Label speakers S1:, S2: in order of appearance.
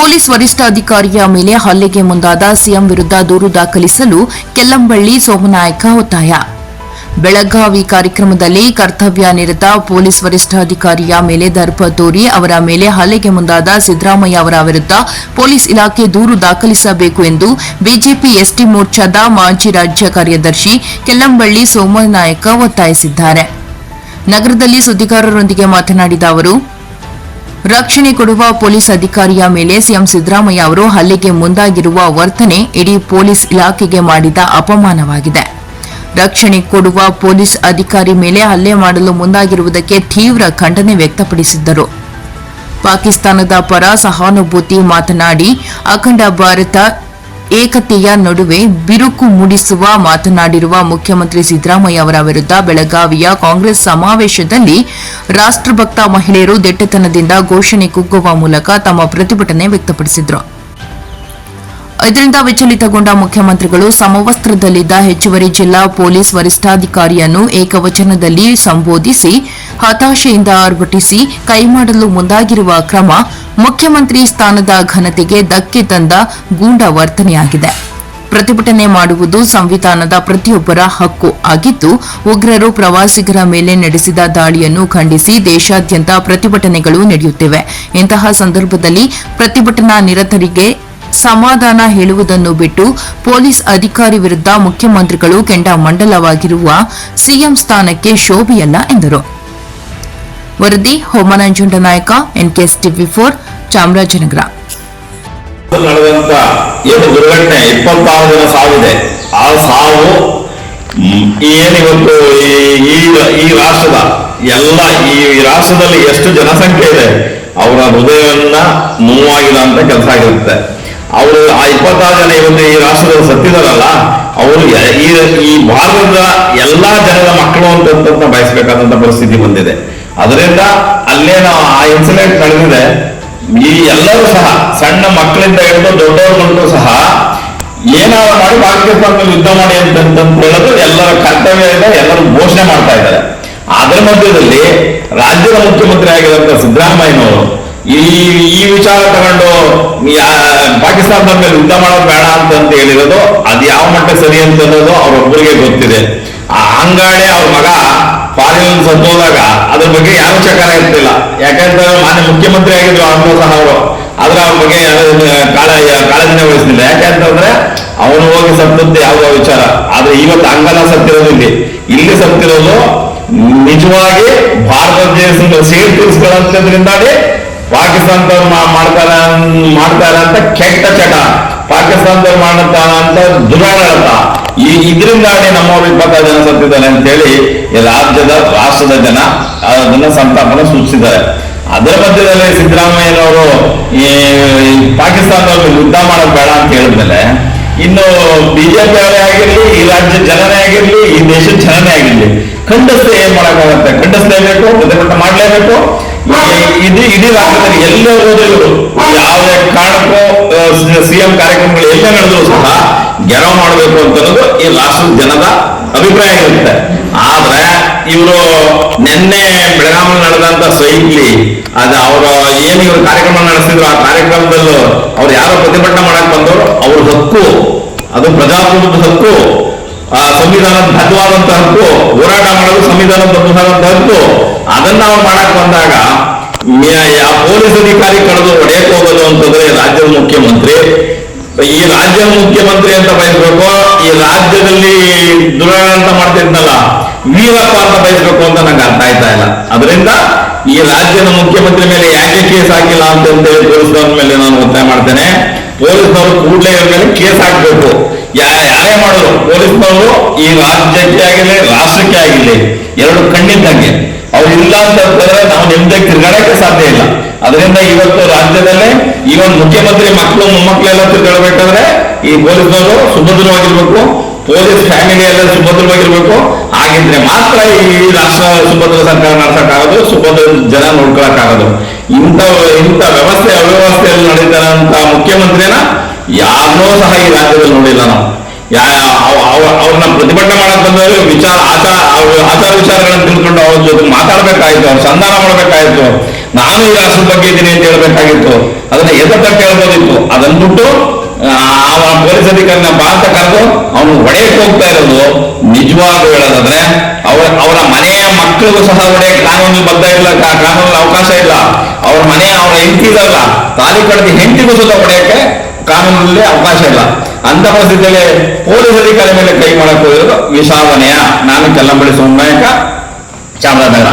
S1: Police ವರಿಷ್ಠಾಧಿಕಾರಿಯ ಮೇಲೆ ಹಲ್ಲೆಗೆ ಮುಂದಾದ ಸಿಎಂ ವಿರುದ್ಧ ದೂರು ದಾಖಲಿಸಲು ಕೆಲ್ಲಂಬಳ್ಳಿ ಸೋಮನಾಯಕ ಒತ್ತಾಯ. ಬೆಳಗಾವಿ ಕಾರ್ಯಕ್ರಮದಲ್ಲಿ ಕರ್ತವ್ಯ ನಿರತ ಪೊಲೀಸ್ ವರಿಷ್ಠಾಧಿಕಾರಿಯ ಮೇಲೆ ದರ್ಪ ತೋರಿ ಅವರ ಮೇಲೆ ಹಲ್ಲೆಗೆ ಮುಂದಾದ ಸಿದ್ದರಾಮಯ್ಯ ಅವರ ವಿರುದ್ಧ ಪೊಲೀಸ್ ಇಲಾಖೆ ದೂರು ದಾಖಲಿಸಬೇಕು ಎಂದು ಬಿಜೆಪಿ ಎಸ್ಟಿ ಮೋರ್ಚಾದ ಮಾಜಿ ರಾಜ್ಯ ಕಾರ್ಯದರ್ಶಿ ಕೆಲ್ಲಂಬಳ್ಳಿ ಸೋಮನಾಯಕ ಒತ್ತಾಯಿಸಿದ್ದಾರೆ. ನಗರದಲ್ಲಿ ಸುದ್ದಿಗಾರರೊಂದಿಗೆ ಮಾತನಾಡಿದ ಅವರು ರಕ್ಷಣೆ ಕೊಡುವ ಪೊಲೀಸ್ ಅಧಿಕಾರಿಯ ಮೇಲೆ ಸಿಎಂ ಸಿದ್ದರಾಮಯ್ಯ ಅವರು ಹಲ್ಲೆಗೆ ಮುಂದಾಗಿರುವ ವರ್ತನೆ ಇಡೀ ಪೊಲೀಸ್ ಇಲಾಖೆಗೆ ಮಾಡಿದ ಅಪಮಾನವಾಗಿದೆ. ರಕ್ಷಣೆ ಕೊಡುವ ಪೊಲೀಸ್ ಅಧಿಕಾರಿ ಮೇಲೆ ಹಲ್ಲೆ ಮಾಡಲು ಮುಂದಾಗಿರುವುದಕ್ಕೆ ತೀವ್ರ ಖಂಡನೆ ವ್ಯಕ್ತಪಡಿಸಿದ್ದರು. ಪಾಕಿಸ್ತಾನದ ಪರ ಸಹಾನುಭೂತಿ ಮಾತನಾಡಿ, ಅಖಂಡ ಭಾರತ ಏಕತೆಯ ನಡುವೆ ಬಿರುಕು ಮೂಡಿಸುವ ಮಾತನಾಡಿರುವ ಮುಖ್ಯಮಂತ್ರಿ ಸಿದ್ದರಾಮಯ್ಯ ಅವರ ವಿರುದ್ಧ ಬೆಳಗಾವಿಯ ಕಾಂಗ್ರೆಸ್ ಸಮಾವೇಶದಲ್ಲಿ ರಾಷ್ಟ್ರಭಕ್ತ ಮಹಿಳೆಯರು ದಿಟ್ಟತನದಿಂದ ಘೋಷಣೆ ಕುಗ್ಗುವ ಮೂಲಕ ತಮ್ಮ ಪ್ರತಿಭಟನೆ ವ್ಯಕ್ತಪಡಿಸಿದರು. ಇದರಿಂದ ವಿಚಲಿತಗೊಂಡ ಮುಖ್ಯಮಂತ್ರಿಗಳು ಸಮವಸ್ತ್ರದಲ್ಲಿದ್ದ ಹೆಚ್ಚುವರಿ ಜಿಲ್ಲಾ ಪೊಲೀಸ್ ವರಿಷ್ಠಾಧಿಕಾರಿಯನ್ನು ಏಕವಚನದಲ್ಲಿ ಸಂಬೋಧಿಸಿ, ಹತಾಶೆಯಿಂದ ಆರ್ಭಟಿಸಿ, ಕೈಮಾಡಲು ಮುಂದಾಗಿರುವ ಕ್ರಮ ಮುಖ್ಯಮಂತ್ರಿ ಸ್ಥಾನದ ಘನತೆಗೆ ಧಕ್ಕೆ ತಂದ ಗೂಂಡ ವರ್ತನೆಯಾಗಿದೆ. ಪ್ರತಿಭಟನೆ ಮಾಡುವುದು ಸಂವಿಧಾನದ ಪ್ರತಿಯೊಬ್ಬರ ಹಕ್ಕು ಆಗಿದ್ದು, ಉಗ್ರರು ಪ್ರವಾಸಿಗರ ಮೇಲೆ ನಡೆಸಿದ ದಾಳಿಯನ್ನು ಖಂಡಿಸಿ ದೇಶಾದ್ಯಂತ ಪ್ರತಿಭಟನೆಗಳು ನಡೆಯುತ್ತಿವೆ. ಇಂತಹ ಸಂದರ್ಭದಲ್ಲಿ ಪ್ರತಿಭಟನಾ ನಿರತರಿಗೆ ಸಮಾಧಾನ ಹೇಳುವುದನ್ನು ಬಿಟ್ಟು ಪೊಲೀಸ್ ಅಧಿಕಾರಿ ವಿರುದ್ಧ ಮುಖ್ಯಮಂತ್ರಿಗಳು ಕೆಂಡಾಮಂಡಲವಾಗಿರುವ ಸಿಎಂ ಸ್ಥಾನಕ್ಕೆ ಶೋಭೆಯಲ್ಲ ಎಂದರು. ವರದಿ ಹೋಮನಂಜುಂಡ ನಾಯಕ ಎನ್ಕೆಎಸ್ ಟಿವಿ ಫೋರ್ ಚಾಮರಾಜನಗರ.
S2: ನಡೆದಂತ ಏನು ದುರ್ಘಟನೆ ಇಪ್ಪತ್ತಾರು ಜನ ಸಾವಿದೆ ಆ ಸಾವು ಏನಿವತ್ತು ಈ- ಈ ರಾಷ್ಟ್ರದ ಎಲ್ಲ ಈ ರಾಷ್ಟ್ರದಲ್ಲಿ ಎಷ್ಟು ಜನಸಂಖ್ಯೆ ಇದೆ, ಅವರ ಹೃದಯವನ್ನ ನೋವಾಗಿಲ್ಲ ಅಂತ ಕೆಲಸ ಆಗಿರುತ್ತೆ. ಅವರು ಆ ಇಪ್ಪತ್ತಾರು ಜನ ಇವತ್ತು ಈ ರಾಷ್ಟ್ರದಲ್ಲಿ ಸತ್ತಿದಾರಲ್ಲ, ಅವರು ಈ ಭಾರತದ ಎಲ್ಲಾ ಜನರ ಮಕ್ಕಳು ಅಂತ ಬಯಸಬೇಕಾದಂತ ಪರಿಸ್ಥಿತಿ ಬಂದಿದೆ. ಅದರಿಂದ ಅಲ್ಲೇನೋ ಆ ಇನ್ಸಿಡೆಂಟ್ ನಡೆದಿದೆ ಈ ಎಲ್ಲರೂ ಸಹ, ಸಣ್ಣ ಮಕ್ಕಳಿಂದ ಹಿಡಿದು ದೊಡ್ಡವರುಗಳು ಸಹ ಏನಾದ್ರು ಮಾಡಿ ಪಾಕಿಸ್ತಾನದಲ್ಲಿ ಯುದ್ಧ ಮಾಡಿ ಅಂತ ಅಂತ ಹೇಳೋದು ಎಲ್ಲರ ಕರ್ತವ್ಯ ಇದೆ, ಎಲ್ಲರೂ ಘೋಷಣೆ ಮಾಡ್ತಾ ಇದ್ದಾರೆ. ಅದರ ಮಧ್ಯದಲ್ಲಿ ರಾಜ್ಯದ ಮುಖ್ಯಮಂತ್ರಿ ಆಗಿರುವಂತ ಸಿದ್ದರಾಮಯ್ಯನವರು, ಈ ಈ ವಿಚಾರ ತಗೊಂಡು ಪಾಕಿಸ್ತಾನದ ಮೇಲೆ ಯುದ್ಧ ಮಾಡೋದು ಬೇಡ ಅಂತ ಅಂತ ಹೇಳಿರೋದು ಅದು ಯಾವ ಮಟ್ಟ ಸರಿ ಅಂತ ಅನ್ನೋದು ಅವ್ರೊಬ್ಬರಿಗೆ ಗೊತ್ತಿದೆ. ಆ ಅಂಗಾಡೆ ಅವ್ರ ಮಗ ಫಾರಿನ್ ಸತ್ತೋದಾಗ ಅದ್ರ ಬಗ್ಗೆ ಯಾರು ಚಕಾರ ಇರ್ತಿಲ್ಲ. ಯಾಕಂದ್ರೆ ಮಾನ್ಯ ಮುಖ್ಯಮಂತ್ರಿ ಆಗಿದ್ರು ಸಹ ಅವರು ಆದ್ರೆ ಅವ್ರ ಬಗ್ಗೆ ಕಾಳ ಕಾಳಜಿನ ವಹಿಸ್ತಿಲ್ಲ ಯಾಕಂತಂದ್ರೆ ಅವನು ಹೋಗಿ ಸತ್ತದ್ದು ಯಾವುದೋ ವಿಚಾರ. ಆದ್ರೆ ಇವತ್ತು ಅಂಗನ ಸತ್ತಿರೋದು ಇಲ್ಲಿ. ಇಲ್ಲಿ ಸತ್ತಿರೋದು ನಿಜವಾಗಿ ಭಾರತ ದೇಶದ ಸೇರ್ ತೀರಿಸ್ಕೊಳ್ಳೋದ್ರಿಂದಾಗಿ ಪಾಕಿಸ್ತಾನದವ್ರು ಮಾಡ್ತಾರ ಮಾಡ್ತಾರ ಅಂತ ಕೆಟ್ಟ ಚಟ. ಪಾಕಿಸ್ತಾನದವ್ರು ಮಾಡ್ತಾರ ಅಂತ ದುರಾಡಳಿತ. ಈ ಇದರಿಂದಾಗಿ ನಮ್ಮ ಇಪ್ಪತ್ತಾರು ಜನ ಸತ್ತಿದ್ದಾರೆ ಅಂತ ಹೇಳಿ ರಾಜ್ಯದ ರಾಷ್ಟ್ರದ ಜನ ಅದನ್ನ ಸಂತಾಪನ ಸೂಚಿಸಿದ್ದಾರೆ. ಅದರ ಮಧ್ಯದಲ್ಲಿ ಸಿದ್ದರಾಮಯ್ಯನವರು ಈ ಪಾಕಿಸ್ತಾನದಲ್ಲಿ ಯುದ್ಧ ಮಾಡೋದು ಬೇಡ ಅಂತ ಹೇಳಿದ್ಮೇಲೆ ಇನ್ನು ಬಿಜೆಪಿ ಅವರೇ ಆಗಿರ್ಲಿ, ಈ ರಾಜ್ಯ ಜನನೇ ಆಗಿರ್ಲಿ, ಈ ದೇಶದ ಜನನೇ ಆಗಿರ್ಲಿ ಖಂಡಿಸ್ತೇ ಏನ್ ಮಾಡಕ್ಕಾಗತ್ತೆ? ಖಂಡಿಸ್ಲೇಬೇಕು ಪ್ರತಿಭಟನೆ ಮಾಡ್ಲೇಬೇಕು. ಈ- ಇಡೀ ರಾಜ್ಯದಲ್ಲಿ ಎಲ್ಲೇ ಹೋದ್ರು ಯಾವುದೇ ಕಾರಣಕ್ಕೂ ಸಿಎಂ ಕಾರ್ಯಕ್ರಮಗಳು ಎಲ್ಲೇ ನಡೆದ್ರು ಸಹ ಗೆರವ್ ಮಾಡಬೇಕು ಅಂತ ಅನ್ನೋದು ಈ ಲಾಸ್ಟ್ ಜನದ ಅಭಿಪ್ರಾಯ ಇರುತ್ತೆ. ಆದ್ರೆ ಇವರು ನಿನ್ನೆ ಬೆಳಗಾವಿ ನಡೆದಂತ ಸೈಟ್ಲಿ ಅದ ಅವರ ಏನ್ ಇವರು ಕಾರ್ಯಕ್ರಮ ನಡೆಸಿದ್ರು, ಆ ಕಾರ್ಯಕ್ರಮದಲ್ಲೂ ಅವ್ರು ಯಾರು ಪ್ರತಿಭಟನೆ ಮಾಡಕ್ ಬಂದವರು, ಅವ್ರ ಹಕ್ಕು, ಅದು ಪ್ರಜಾಪ್ರಭುತ್ವದ ಹಕ್ಕು, ಆ ಸಂವಿಧಾನದ ಬದ್ಧವಾದಂತ ಹಕ್ಕು, ಹೋರಾಟ ಮಾಡೋದು ಸಂವಿಧಾನದ ಬದ್ಧವಾದಂತ ಹಕ್ಕು, ಅದನ್ನ ಅವ್ರು ಮಾಡಕ್ ಬಂದಾಗ ಪೊಲೀಸ್ ಅಧಿಕಾರಿ ಕಳೆದು ಹೊಡೆಯಕ್ ಹೋಗೋದು ಅಂತಂದ್ರೆ ರಾಜ್ಯದ ಮುಖ್ಯಮಂತ್ರಿ ಈ ರಾಜ್ಯದ ಮುಖ್ಯಮಂತ್ರಿ ಅಂತ ಬಯಸ್ಬೇಕು ಈ ರಾಜ್ಯದಲ್ಲಿ ದುರಾಡಳಿತ ಮಾಡ್ತಿದ್ನಲ್ಲ, ವೀರಪ್ಪ ಅಂತ ಬಯಸ್ಬೇಕು ಅಂತ ನಂಗೆ ಅರ್ಥ ಆಯ್ತಾ ಇಲ್ಲ. ಅದರಿಂದ ಈ ರಾಜ್ಯದ ಮುಖ್ಯಮಂತ್ರಿ ಮೇಲೆ ಯಾಕೆ ಕೇಸ್ ಹಾಕಿಲ್ಲ ಅಂತ ಹೇಳಿ ಪೊಲೀಸ್ನವ್ರ ಮೇಲೆ ನಾನು ಒತ್ತಾಯ ಮಾಡ್ತೇನೆ. ಪೊಲೀಸ್ನವರು ಕೂಡಲೇ ಇವ್ರ ಮೇಲೆ ಕೇಸ್ ಹಾಕ್ಬೇಕು. ಯಾರೇ ಮಾಡೋದು ಪೊಲೀಸ್ನವರು ಈ ರಾಜ್ಯಕ್ಕೆ ಆಗಿರ್ಲಿ, ರಾಷ್ಟ್ರಕ್ಕೆ ಆಗಿರ್ಲಿ, ಎರಡು ಕಣ್ಣಿದ್ದಂಗೆ. ಅವ್ರು ಇಲ್ಲ ಅಂತ ಅಂತಂದ್ರೆ ನಾವು ನೆಮ್ಮದಿಯಾಗಿ ತಿರ್ಗಾಡಕ್ಕೆ ಸಾಧ್ಯ ಇಲ್ಲ. ಅದರಿಂದ ಇವತ್ತು ರಾಜ್ಯದಲ್ಲೇ ಈ ಒಂದು ಮುಖ್ಯಮಂತ್ರಿ ಮಕ್ಕಳು, ಮೊಮ್ಮಕ್ಕಳೆಲ್ಲ ತಿರ್ಗಾಡಬೇಕಾದ್ರೆ ಈ ಪೊಲೀಸ್ನವರು ಸುಭದ್ರವಾಗಿರ್ಬೇಕು, ಪೊಲೀಸ್ ಫ್ಯಾಮಿಲಿ ಎಲ್ಲ ಸುಭದ್ರವಾಗಿರ್ಬೇಕು. ಹಾಗಿದ್ರೆ ಮಾತ್ರ ಈ ರಾಷ್ಟ್ರ ಸುಭದ್ರ ಸರ್ಕಾರ ನಡೆಸಕ್ಕಾಗೋದು, ಸುಭದ್ರ ಜನ ನೋಡ್ಕೊಳಕ್ಕಾಗೋದು. ಇಂಥ ಇಂಥ ವ್ಯವಸ್ಥೆ, ಅವ್ಯವಸ್ಥೆಯಲ್ಲಿ ನಡೀತಾರಂತ ಮುಖ್ಯಮಂತ್ರಿನ ಯಾರನ್ನೂ ಸಹ ಈ ರಾಜ್ಯದಲ್ಲಿ ನೋಡಿಲ್ಲ ನಾವು. ಯಾ ಅವ್- ಅವ್- ಅವ್ರನ್ನ ಪ್ರತಿಭಟನೆ ಮಾಡಕ್ ಬಂದವರು, ವಿಚಾರ, ಆಚಾರ ಆಚಾರ ವಿಚಾರಗಳನ್ನ ತಿಳ್ಕೊಂಡು ಅವ್ರ ಜೊತೆ ಮಾತಾಡ್ಬೇಕಾಯ್ತು, ಅವ್ರ ಸಂಧಾನ ಮಾಡ್ಬೇಕಾಯ್ತು. ನಾನು ಈ ರಾಷ್ಟ್ರದ ಬಗ್ಗೆ ಇದ್ದೀನಿ ಅಂತ ಹೇಳ್ಬೇಕಾಗಿತ್ತು. ಅದನ್ನ ಎದಕ್ಕೆ ಹೇಳ್ಬೋದಿತ್ತು ಅದನ್ನ ಬಿಟ್ಟು ಆ ಪೊಲೀಸ್ ಅಧಿಕಾರಿನ ಭಾರತ ಕರೆದು ಅವನು ಹೊಡೆಯಕ್ಕೆ ಹೋಗ್ತಾ ಇರೋದು ನಿಜವಾಗೂ ಹೇಳೋದಾದ್ರೆ ಅವರ ಅವರ ಮನೆಯ ಮಕ್ಕಳಿಗೂ ಸಹ ಒಡೆಯ ಕಾನೂನು ಬರ್ತಾ ಇಲ್ಲ ಕಾನೂನಲ್ಲಿ ಅವಕಾಶ ಇಲ್ಲ. ಅವ್ರ ಮನೆಯ ಅವರ ಹೆಂಡತಿ ಇರಲ್ಲ ತಾಲಿ ಕಳೆದ ಹೆಂಡತಿಗೂ ಸಹ ಒಡೆಯಕ್ಕೆ ಕಾನೂನಲ್ಲಿ ಅವಕಾಶ ಇಲ್ಲ. ಅಂತ ಪರಿಸ್ಥಿತಿಯಲ್ಲಿ ಪೊಲೀಸ್ ಅಧಿಕಾರಿ ಮೇಲೆ ಕೈ ಮಾಡಕ್ ಹೋಗಿರೋದು ವಿಷಾದನೆಯ. ನಾನು ಕೆಲ್ಲಂಬಳಿ ಸೋಮನಾಯಕ, ಚಾಮರಾಜನಗರ.